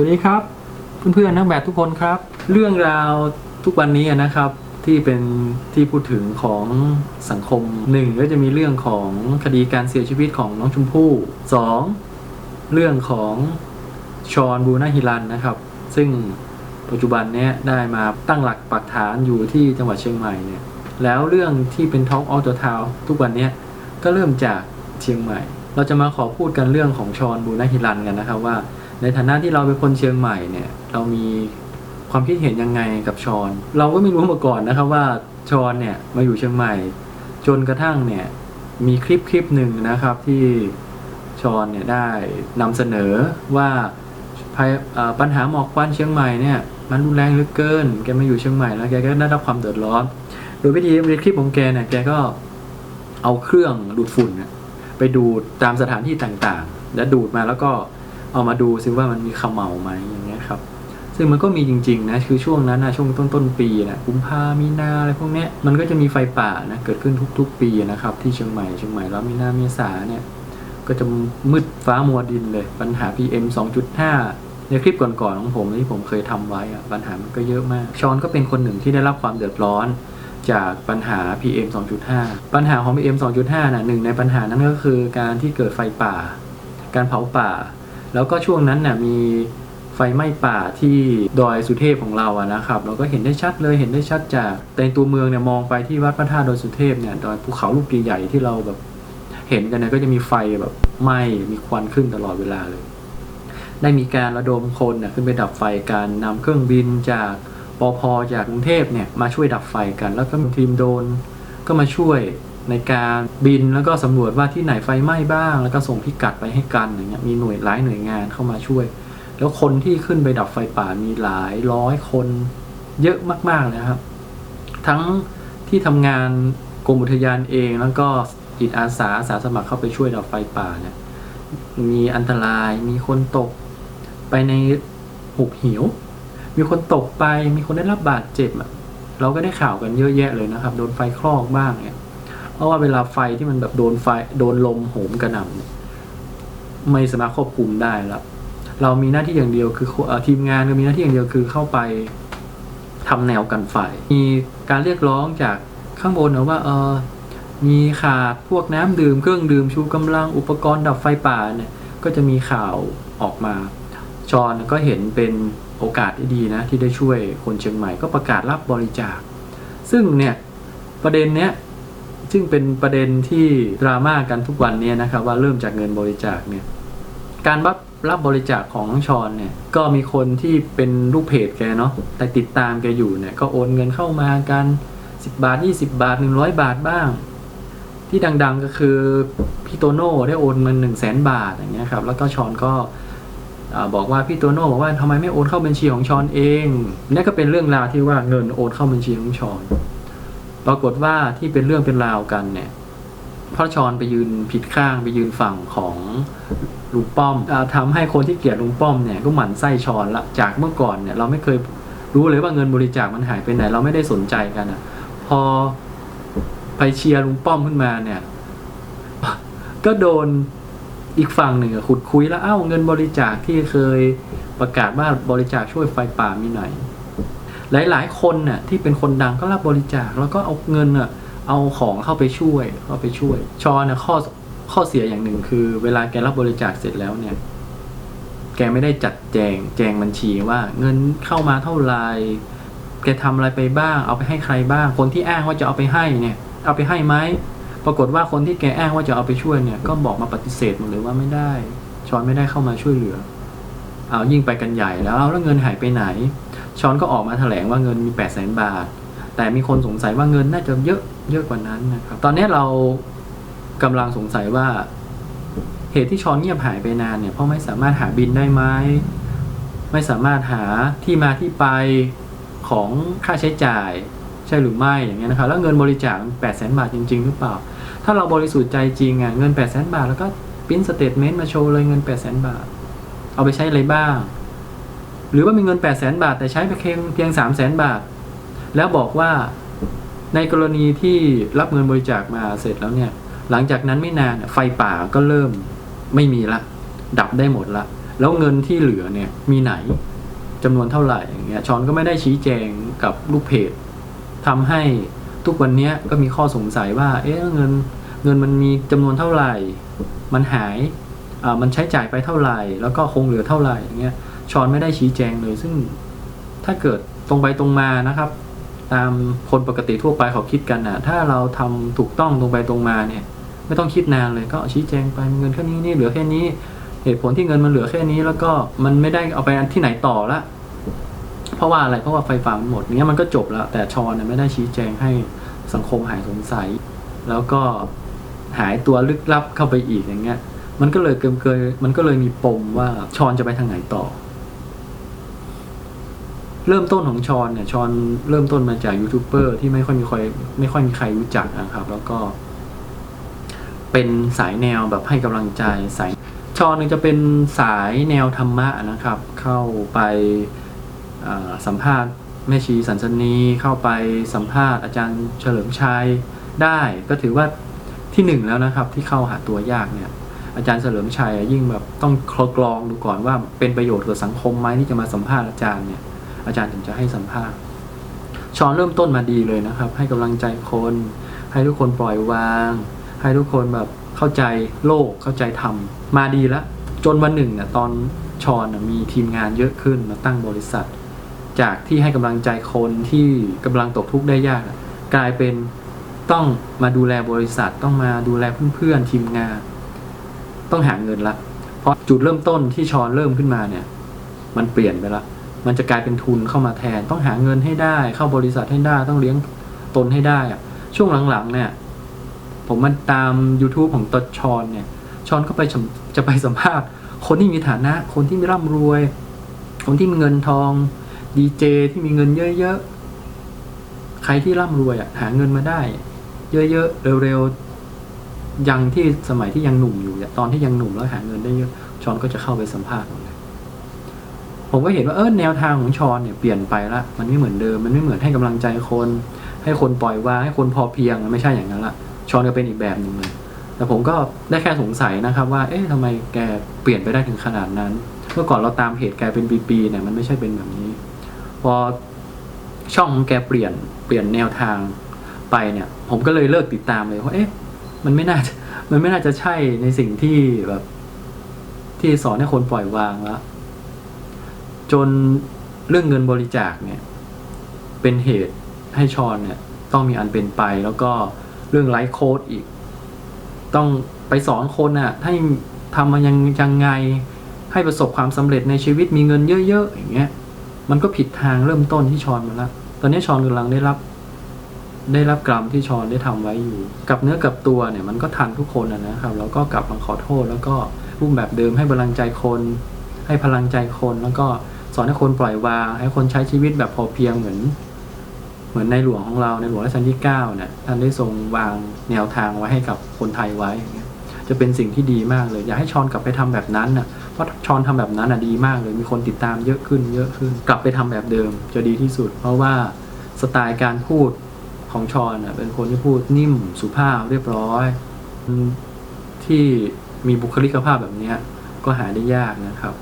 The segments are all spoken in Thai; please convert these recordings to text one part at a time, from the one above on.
วัสดีครับ เพื่อนๆนักแบบทุกคนครับ เรื่องราวทุกวันนี้นะครับที่เป็นที่พูดถึงของสังคมหนึ่งก็จะมีเรื่องของคดีการเสียชีวิตของน้องชมพู่สองเรื่องของชอนบูนาฮิรันนะครับ ซึ่งปัจจุบันเนี้ยได้มาตั้งหลักปักฐานอยู่ที่จังหวัดเชียงใหม่เนี่ยแล้วเรื่องที่เป็น Talk of the Town ทุกวันเนี้ยก็เริ่มจากเชียงใหม่ เราจะมาขอพูดกันเรื่องของชอนบูนาฮิรันกันนะครับว่า ในฐานะที่เราเป็นคนเชียงใหม่เนี่ยเรามีความคิดเห็นยังไงกับชอน เราก็ไม่รู้มาก่อนนะครับว่าชอนเนี่ยมาอยู่เชียงใหม่ จนกระทั่งเนี่ยมีคลิปคลิปหนึ่งนะครับที่ชอนเนี่ยได้นำเสนอว่าปัญหาหมอกควันเชียงใหม่เนี่ยมันรุนแรงเหลือเกิน แกมาอยู่เชียงใหม่แล้วแกก็ได้รับความเดือดร้อน โดยวิธีในคลิปของแกเนี่ยแกก็เอาเครื่องดูดฝุ่นไปดูดตามสถานที่ต่างๆ แล้วดูดมาแล้วก็ เอามาดูซิว่ามันมีขมเหลาไหมอย่างเงี้ยครับ ซึ่งมันก็มีจริงๆนะคือช่วงนั้นนะช่วงต้นต้นปีนะกุมภามีนาอะไรพวกเนี้ยมันก็จะมีไฟป่านะเกิดขึ้นทุก ๆ ปีนะครับ ที่เชียงใหม่เชียงใหม่แล้วมีนาเมษาเนี่ยก็จะมืดฟ้ามัวดินเลย ปัญหา PM 2.5 ในคลิปก่อนๆของผมที่ผมเคยทำไว้อะปัญหามันก็เยอะมาก ชอนก็เป็นคนหนึ่งที่ได้รับความเดือดร้อนจากปัญหา PM 2.5 ปัญหาของ PM 2.5น่ะหนึ่งในปัญหานั้นก็คือการที่เกิดไฟป่า การเผาป่า แล้วก็ช่วงนั้นน่ะมีไฟไหม้ป่าที่ดอยสุเทพของเราอะนะครับ เราก็เห็นได้ชัดเลยเห็นได้ชัดจากแต่ตัวเมืองเนี่ยมองไปที่วัดพระธาตุดอยสุเทพเนี่ยดอยภูเขาลูกใหญ่ๆที่เราแบบเห็นกันเนี่ยก็จะมีไฟแบบไหม้มีควันขึ้นตลอดเวลาเลย ได้มีการระดมคนเนี่ยขึ้นไปดับไฟการนำเครื่องบินจากปอพจากกรุงเทพเนี่ยมาช่วยดับไฟกัน แล้วก็ทีมโดนก็มาช่วย ในการบินแล้วก็สำรวจว่าที่ไหนไฟไหม้บ้าง แล้วก็ส่งพิกัดไปให้กันอย่างเงี้ยมีหน่วยหลายหน่วยงานเข้ามาช่วย แล้วคนที่ขึ้นไปดับไฟป่ามีหลายร้อยคนเยอะมากๆเลยครับ ทั้งที่ทำงานกรมอุทยานเองแล้วก็จิตอาสาอาสาสมัครเข้าไปช่วยดับไฟป่าเนี่ยมีอันตรายมีคนตกไปในหุบเหวมีคนตกไปมีคนได้รับบาดเจ็บอะเราก็ได้ข่าวกันเยอะแยะเลยนะครับ โดนไฟคลอกบ้างเนี่ย เพราะว่าเวลาไฟที่มันแบบโดนไฟโดนลมโหมกระหน่ำเนี่ยไม่สามารถควบคุมได้แล้วเรามีหน้าที่อย่างเดียวคืออทีมงานก็มีหน้าที่อย่างเดียวคือเข้าไปทำแนวกันไฟมีการเรียกร้องจากข้างบนนะว่าเออมีขาดพวกน้ำดื่มเครื่องดื่มชูกำลังอุปกรณ์ดับไฟป่าเนี่ยก็จะมีข่าวออกมาชอนก็เห็นเป็นโอกาสที่ดีนะที่ได้ช่วยคนเชียงใหม่ก็ประกาศรับบริจาค ซึ่งเนี่ยประเด็นเนี้ย ซึ่งเป็นประเด็นที่ดราม่ากันทุกวันเนี้นะครับว่าเริ่มจากเงินบริจาคเนี่ยการรับรับบริจาคของชอนเนี่ยก็มีคนที่เป็นลูกเพจแกเนาะแต่ติดตามแกอยู่เนี่ยก็โอนเงินเข้ามากัน 10 บาท 20 บาท 100 บาทบ้าง ที่ดังๆก็คือพี่โตโน่ได้โอนเงิน1 0 0 0 0แสนบาทอย่างเงี้ยครับแล้วก็ชอนก็อบอกว่าพี่โตโน่บอกว่าทำไมไม่โอนเข้าบัญชีของชอนเองนี่ก็เป็นเรื่องราวที่ว่าเงินโอนเข้าบัญชีของชอน ปรากฏว่าที่เป็นเรื่องเป็นราวกันเนี่ยพ่อชอนไปยืนผิดข้างไปยืนฝั่งของลุงป้อมอาทำให้คนที่เกลียดลุงป้อมเนี่ยก็หมั่นไส้ชอนละจากเมื่อก่อนเนี่ยเราไม่เคยรู้เลยว่าเงินบริจาคมันหายไปไหน เราไม่ได้สนใจกันอะ พอไปเชียร์ลุงป้อมขึ้นมาเนี่ย ก็โดนอีกฝั่งหนึ่งขุดคุยแล้วเอ้าเงินบริจาคที่เคยประกาศว่าบริจาคช่วยไฟป่ามีไหน หลาย ๆ คนน่ะที่เป็นคนดังก็รับบริจาคแล้วก็เอาเงินน่ะเอาของเข้าไปช่วยเข้าไปช่วย ชอน่ะข้อข้อเสียอย่างหนึ่งคือ เวลาแกรับบริจาคเสร็จแล้วเนี่ย แกไม่ได้จัดแจงแจงบัญชีว่าเงินเข้ามาเท่าไหร่แกทำอะไรไปบ้าง เอาไปให้ใครบ้าง คนที่อ้างว่าจะเอาไปให้เนี่ย เอาไปให้ไหมปรากฏว่าคนที่แกอ้างว่าจะเอาไปช่วยเนี่ย ก็บอกมาปฏิเสธหมดเลยว่าไม่ได้ ชอนไม่ได้เข้ามาช่วยเหลือ เอายิ่งไปกันใหญ่แล้วเอาแล้วเงินหายไปไหน ชอนก็ออกมาแถลงว่าเงินมี8 0 0แสนบาท แต่มีคนสงสัยว่าเงินน่าจะเยอะเยอะกว่านั้นนะครับ ตอนนี้เรากำลังสงสัยว่าเหตุที่ชอนเงียบหายไปนานเนี่ยเพราะไม่สามารถหาบินได้ไหมไม่สามารถหาที่มาที่ไปของค่าใช้จ่ายใช่หรือไม่อย่างเงี้ยนะครับ แล้วเงินบริจาค8 0 0แสนบาทจริง ๆ หรือเปล่า ถ้าเราบริสุทธิ์ใจจริงอะเงิน8 0 0แสนบาท แล้วก็ปริ้นสเตทเมนต์มาโชว์เลยเงิน8 0 0แสนบาท เอาไปใช้อะไรบ้าง หรือว่ามีเงิน 8 0 0แสนบาท แต่ใช้ไปเพียงเพียง3 0 0แสนบาท แล้วบอกว่าในกรณีที่รับเงินบริจาคมาเสร็จแล้วเนี่ย หลังจากนั้นไม่นานไฟป่าก็เริ่มไม่มีละ ดับได้หมดละ แล้วเงินที่เหลือเนี่ยมีไหนจำนวนเท่าไหร่อย่างเงี้ยชอนก็ไม่ได้ชี้แจงกับลูกเพจทำให้ทุกวันนี้ก็มีข้อสงสัยว่า เอ๊ะเงินเงินมันมีจำนวนเท่าไหร่ มันหายอ่ามันใช้จ่ายไปเท่าไหร่ แล้วก็คงเหลือเท่าไหร่อย่างเงี้ย ชอนไม่ได้ชี้แจงเลย ซึ่งถ้าเกิดตรงไปตรงมานะครับ ตามคนปกติทั่วไปเขาคิดกันนะถ้าเราทำถูกต้องตรงไปตรงมาเนี่ย ไม่ต้องคิดนานเลยก็ชี้แจงไปเงินแค่นี้นี่เหลือแค่นี้ เหตุผลที่เงินมันเหลือแค่นี้แล้วก็มันไม่ได้เอาไปที่ไหนต่อละเพราะว่าอะไรเพราะว่าไฟฟ้ามันหมดเนี้ยมันก็จบแล้ว แต่ชอนเนี่ยไม่ได้ชี้แจงให้สังคมหายสงสัย แล้วก็หายตัวลึกลับเข้าไปอีกอย่างเงี้ยมันก็เลยเกิมเกยมันก็เลยมีปมว่าชอนจะไปทางไหนต่อ เริ่มต้นของชอนเนี่ยชอนเริ่มต้นมาจากยูทูบเบอร์ที่ไม่ค่อยมีใครไม่ค่อยมีใครรู้จักนะครับ แล้วก็ เป็นสายแนวแบบให้กำลังใจสายชอนจะเป็นสายแนวธรรมะนะครับ เข้าไปสัมภาษณ์แม่ชีสันสนีเข้าไปสัมภาษณ์อาจารย์เฉลิมชัยได้ก็ถือว่าที่หนึ่งแล้วนะครับ ที่เข้าหาตัวยากเนี่ย อาจารย์เฉลิมชัยยิ่งแบบต้องคลกรองดูก่อนว่าเป็นประโยชน์กับสังคมไหมที่จะมาสัมภาษณ์อาจารย์เนี่ย อาจารย์ถึงจะให้สัมภาษณ์ชอนเริ่มต้นมาดีเลยนะครับ ให้กำลังใจคน ให้ทุกคนปล่อยวาง ให้ทุกคนแบบเข้าใจโลกเข้าใจธรรมมาดีแล้ว จนวันหนึ่งเนี่ยตอนชอนมีทีมงานเยอะขึ้นมาตั้งบริษัท จากที่ให้กำลังใจคนที่กำลังตกทุกข์ได้ยาก กลายเป็นต้องมาดูแลบริษัทต้องมาดูแลเพื่อนๆทีมงาน ต้องหาเงินละเพราะจุดเริ่มต้นที่ชอนเริ่มขึ้นมาเนี่ย มันเปลี่ยนไปละ มันจะกลายเป็นทุนเข้ามาแทน ต้องหาเงินให้ได้ เข้าบริษัทให้ได้ ต้องเลี้ยงตนให้ได้อะช่วงหลังๆ เนี่ย ผมมันตาม YouTube ของตดชอนเนี่ย ชอนก็ไปจะไปสัมภาษณ์ คนที่มีฐานะ คนที่มีร่ำรวย คนที่มีเงินทอง ดีเจที่มีเงินเยอะๆ ใครที่ร่ำรวยอะ หาเงินมาได้ เยอะๆ เร็วๆ ยังที่สมัยที่ยังหนุ่มอยู่ตอนที่ยังหนุ่มแล้วหาเงินได้เยอะ ชอนก็จะเข้าไปสัมภาษณ์ ผมก็เห็นว่าเออแนวทางของชอนเนี่ยเปลี่ยนไปละมันไม่เหมือนเดิม มันไม่เหมือนให้กำลังใจคน ให้คนปล่อยวางให้คนพอเพียงมันไม่ใช่อย่างนั้นละชอนก็เป็นอีกแบบหนึ่งเลยแต่ผมก็ได้แค่สงสัยนะครับว่า เอ๊ะทำไมแกเปลี่ยนไปได้ถึงขนาดนั้น เมื่อก่อนเราตามเพจแกเป็นปีๆเนี่ยมันไม่ใช่เป็นแบบนี้ พอช่องของแกเปลี่ยนเปลี่ยนแนวทางไปเนี่ย ผมก็เลยเลิกติดตามเลยเพราะเอ๊ะ มันไม่น่าจะมันไม่น่าจะใช่ในสิ่งที่แบบ ที่สอนให้คนปล่อยวางแล้ว จนเรื่องเงินบริจาคเนี่ยเป็นเหตุให้ชอนเนี่ยต้องมีอันเป็นไปแล้วก็เรื่องไลฟ์โค้ดอีก ต้องไปสอนคนน่ะให้ทำมันยังยังไงให้ประสบความสำเร็จในชีวิตมีเงินเยอะๆอย่างเงี้ย มันก็ผิดทางเริ่มต้นที่ชอนมาแล้วตอนนี้ชอนกำลังได้รับ ได้รับกรรมที่ชอนได้ทำไว้อยู่ กับเนื้อกับตัวเนี่ยมันก็ทันทุกคนนะครับ แล้วก็กลับมาขอโทษแล้วก็รูปแบบเดิมให้พลังใจคน ให้พลังใจคนแล้วก็ อนให้คนปล่อยวาง ให้คนใช้ชีวิตแบบพอเพียงเหมือน เหมือนในหลวงของเราในหลวงรัชกาลที่9เนี่ยท่านได้ทรงวางแนวทางไว้ให้กับคนไทยไว้ จะเป็นสิ่งที่ดีมากเลย อยากให้ชอนกลับไปทำแบบนั้นน่ะเพราะชอนทำแบบนั้นอะดีมากเลย มีคนติดตามเยอะขึ้น เยอะขึ้น กลับไปทำแบบเดิมจะดีที่สุด เพราะว่าสไตล์การพูดของชอนอะเป็นคนที่พูดนิ่มสุภาพเรียบร้อย ที่มีบุคลิกภาพแบบนี้ก็หาได้ยากนะครับ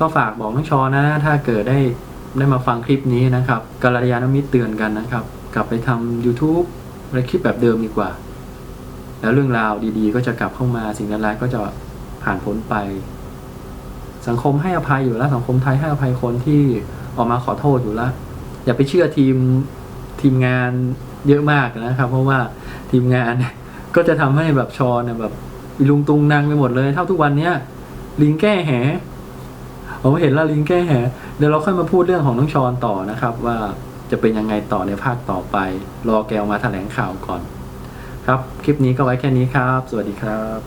ก็ฝากบอกน้องชอนะ ถ้าเกิดได้ได้มาฟังคลิปนี้นะครับกัลยาณมิตรเตือนกันนะครับ กลับไปทำ YouTube อะไรคลิปแบบเดิมดีกว่า แล้วเรื่องราวดีๆ ก็จะกลับเข้ามาสิ่งร้ายๆก็จะผ่านพ้นไป สังคมให้อภัยอยู่แล้ว สังคมไทยให้อภัยคนที่ออกมาขอโทษอยู่แล้ว อย่าไปเชื่อทีมทีมงานเยอะมากนะครับ เพราะว่าทีมงานก็จะทำให้แบบชอนเนี่ยแบบลุงตุงนางไปหมดเลย เท่าทุกวันเนี้ยลิงแก้แห ผมเห็นแล้วลิงแก้แหเดี๋ยวเราค่อยมาพูดเรื่องของน้องชอนต่อนะครับ ว่าจะเป็นยังไงต่อในภาคต่อไป รอแกวมาแถลงข่าวก่อน ครับ คลิปนี้ก็ไว้แค่นี้ครับ สวัสดีครับ